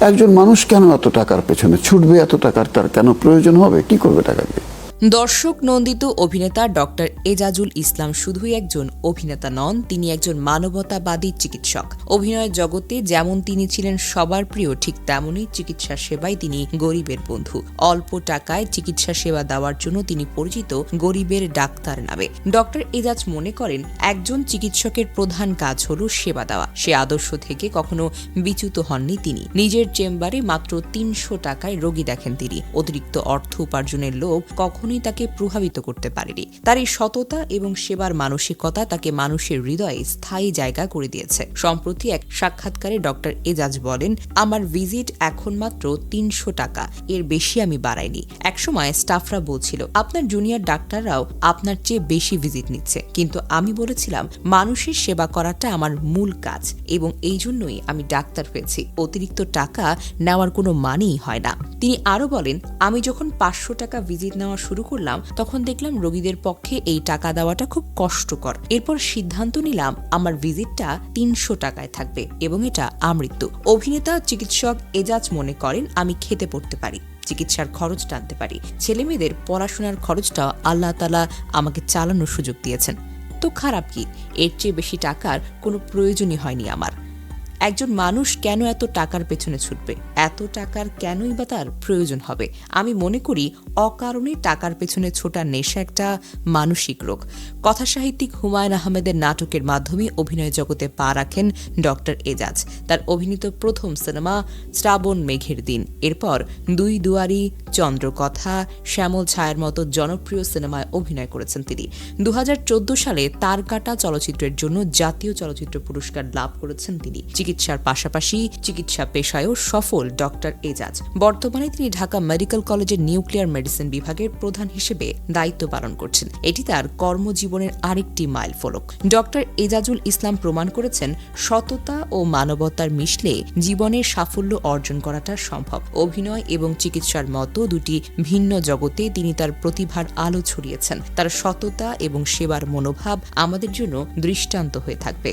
একজন মানুষ কেন এত টাকার পেছনে? ছুটবে এত টাকার? তার কেন প্রয়োজন হবে? কি করবে টাকা দিয়ে? দর্শক নন্দিত অভিনেতা ডক্টর এজাজুল ইসলাম শুধুই একজন অভিনেতা নন, তিনি একজন মানবতাবাদী চিকিৎসক। অভিনয়ের জগতে যেমন তিনি ছিলেন সবার প্রিয়, ঠিক তেমনই চিকিৎসা সেবায় তিনি গরিবের বন্ধু। অল্প টাকায় চিকিৎসা সেবা দেওয়ার জন্য তিনি পরিচিত গরিবের ডাক্তার নামে। ডক্টর এজাজ মনে করেন, একজন চিকিৎসকের প্রধান কাজ হল সেবা দেওয়া। সে আদর্শ থেকে কখনো বিচ্যুত হননি তিনি। নিজের চেম্বারে মাত্র তিনশো টাকায় রোগী দেখেন তিনি। অতিরিক্ত অর্থ উপার্জনের লোভ কখনোই তাকে প্রভাবিত করতে পারেনি। তার এই সততা এবং সেবার মানসিকতা তাকে মানুষের হৃদয়ে স্থায়ী জায়গা করে দিয়েছে। সম্প্রতি এক সাক্ষাৎকারে ডক্টর এজাজ বলেন, আমার ভিজিট এখন মাত্র তিনশো টাকা, এর বেশি আমি বাড়াইনি। একসময় স্টাফরা বলছিল, আপনার জুনিয়র ডাক্তাররাও আপনার চেয়ে বেশি ভিজিট নিচ্ছে। কিন্তু আমি বলেছিলাম, মানুষের সেবা করাটা আমার মূল কাজ এবং এই জন্যই আমি ডাক্তার হয়েছি। অতিরিক্ত টাকা নেওয়ার কোনো মানেই হয় না। তিনি আরও বলেন, আমি যখন পাঁচশো টাকা ভিজিট নেওয়া শুরু করলাম, তখন দেখলাম রোগীদের পক্ষে এই টাকা দেওয়াটা খুব কষ্টকর। এরপর সিদ্ধান্ত নিলাম, আমার ভিজিটটা তিনশো টাকায় থাকবে এবং এটা আমৃত্যু। অভিনেতা চিকিৎসক এজাজ মনে করেন, আমি খেতে পড়তে পারি, চিকিৎসার খরচ টানতে পারি। ছেলেমেয়েদের পড়াশোনার খরচটা আল্লাহ তালা আমাকে চালানোর সুযোগ দিয়েছেন। তো খারাপ কি? এর চেয়ে বেশি টাকার কোনো প্রয়োজনই হয়নি আমার। একজন মানুষ কেন এত টাকার পেছনে ছুটবে? এত টাকার কেনই বা তার প্রয়োজন হবে? আমি মনে করি অকারণে টাকার পেছনে ছোটা নেশা একটা মানসিক রোগ। কথাসাহিত্যিক হুমায়ুন আহমেদের নাটকের মাধ্যমে অভিনয় জগতে পা রাখেন ডক্টর এজাজ। তার অভিনীত প্রথম সিনেমা শ্রাবণ মেঘের দিন। এরপর দুই দুয়ারি, চন্দ্রকথা, শ্যামল ছায়ার মতো জনপ্রিয় সিনেমায় অভিনয় করেছেন তিনি। দু হাজার চোদ্দ সালে তার কাটা চলচ্চিত্রের জন্য জাতীয় চলচ্চিত্র পুরস্কার লাভ করেছেন তিনি। চিকিৎসার পাশাপাশি চিকিৎসা পেশায়ও সফল ডক্টর এজাজ। বর্তমানে তিনি ঢাকা মেডিকেল কলেজের নিউক্লিয়ার মেডিসিন বিভাগের প্রধান হিসেবে দায়িত্ব পালন করছেন। এটি তার কর্মজীবনের আরেকটি মাইল ফলক। ডক্টর এজাজুল ইসলাম প্রমাণ করেছেন, সততা ও মানবতার মিশলে জীবনের সাফল্য অর্জন করাটা সম্ভব। অভিনয় এবং চিকিৎসার মতো দুটি ভিন্ন জগতে তিনি তার প্রতিভার আলো ছড়িয়েছেন। তার সততা এবং সেবার মনোভাব আমাদের জন্য দৃষ্টান্ত হয়ে থাকবে।